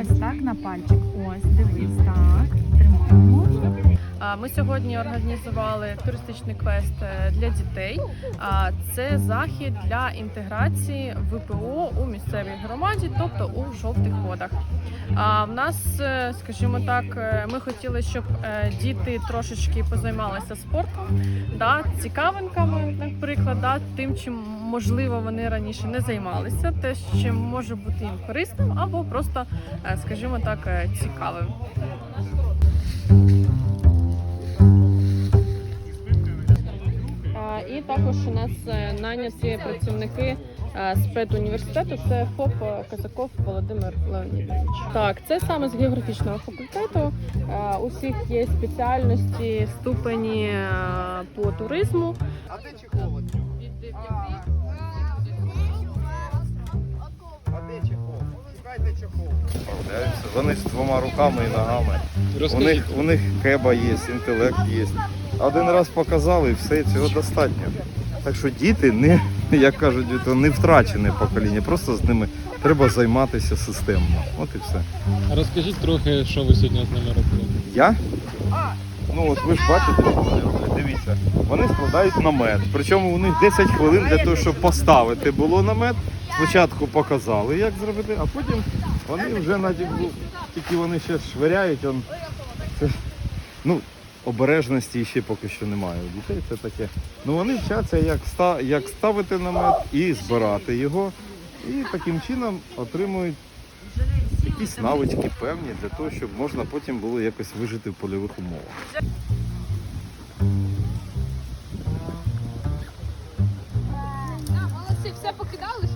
ось так на пальчик. Ось, дивись, так. Тримаємо. Ми сьогодні організували туристичний квест е, для дітей. Це захід для інтеграції ВПО у місцевій громаді, тобто у жовтих водах. В нас, е, скажімо так, е, ми хотіли, щоб діти трошечки позаймалися спортом, да, цікавинками, наприклад, да, тим, чим можливо вони раніше не займалися, те, чим може бути їм корисним, або просто, е, скажімо так, е, цікавим. І також у нас е, наняті працівники з педуніверситету. Це ФОП Казаков Володимир Леонідович. Так, це саме з географічного факультету. У всіх є спеціальності, ступені по туризму. А де чехол? от? Справляються. Вони з двома руками і ногами. У них, у них кеба є, інтелект є. Один раз показали, і все, цього достатньо. Так що діти не, як кажуть, не втрачене покоління, просто з ними треба займатися системно. От і все. розкажіть трохи, що ви сьогодні з ними робили. Я? Ну от ви ж бачите, що вони роблять. Дивіться, вони складають намет. Причому у них 10 хвилин для того, щоб поставити було намет. Спочатку показали, як зробити, а потім вони вже на тільки вони ще швиряють, он... це, ну, обережності ще поки що немає. У дітей це таке. Ну вони вчаться, як ста, як ставити намет і збирати його. І таким чином отримують якісь навички певні для того, щоб можна потім було якось вижити в польових умовах. Е, молодці, все покидали.